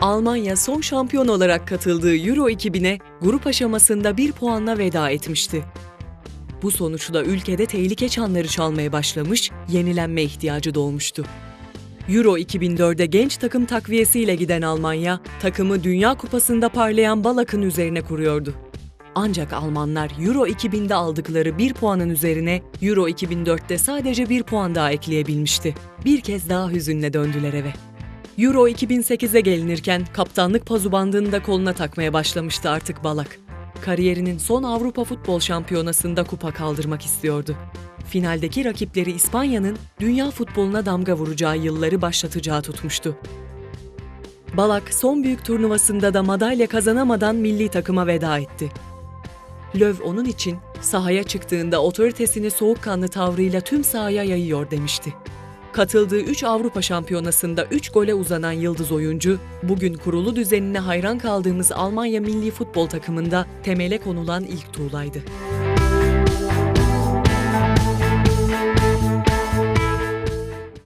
Almanya son şampiyon olarak katıldığı Euro 2000'e grup aşamasında bir puanla veda etmişti. Bu sonuçla ülkede tehlike çanları çalmaya başlamış, yenilenme ihtiyacı doğmuştu. Euro 2004'e genç takım takviyesiyle giden Almanya, takımı Dünya Kupası'nda parlayan Balak'ın üzerine kuruyordu. Ancak Almanlar Euro 2000'de aldıkları bir puanın üzerine Euro 2004'te sadece bir puan daha ekleyebilmişti. Bir kez daha hüzünle döndüler eve. Euro 2008'e gelinirken kaptanlık pazubandını da koluna takmaya başlamıştı artık Balak. Kariyerinin son Avrupa Futbol Şampiyonası'nda kupa kaldırmak istiyordu. Finaldeki rakipleri İspanya'nın dünya futboluna damga vuracağı yılları başlatacağı tutmuştu. Balak son büyük turnuvasında da madalya kazanamadan milli takıma veda etti. Löw onun için sahaya çıktığında otoritesini soğukkanlı tavrıyla tüm sahaya yayıyor demişti. Katıldığı 3 Avrupa Şampiyonası'nda 3 gole uzanan yıldız oyuncu, bugün kurulu düzenine hayran kaldığımız Almanya milli futbol takımında temele konulan ilk tuğlaydı.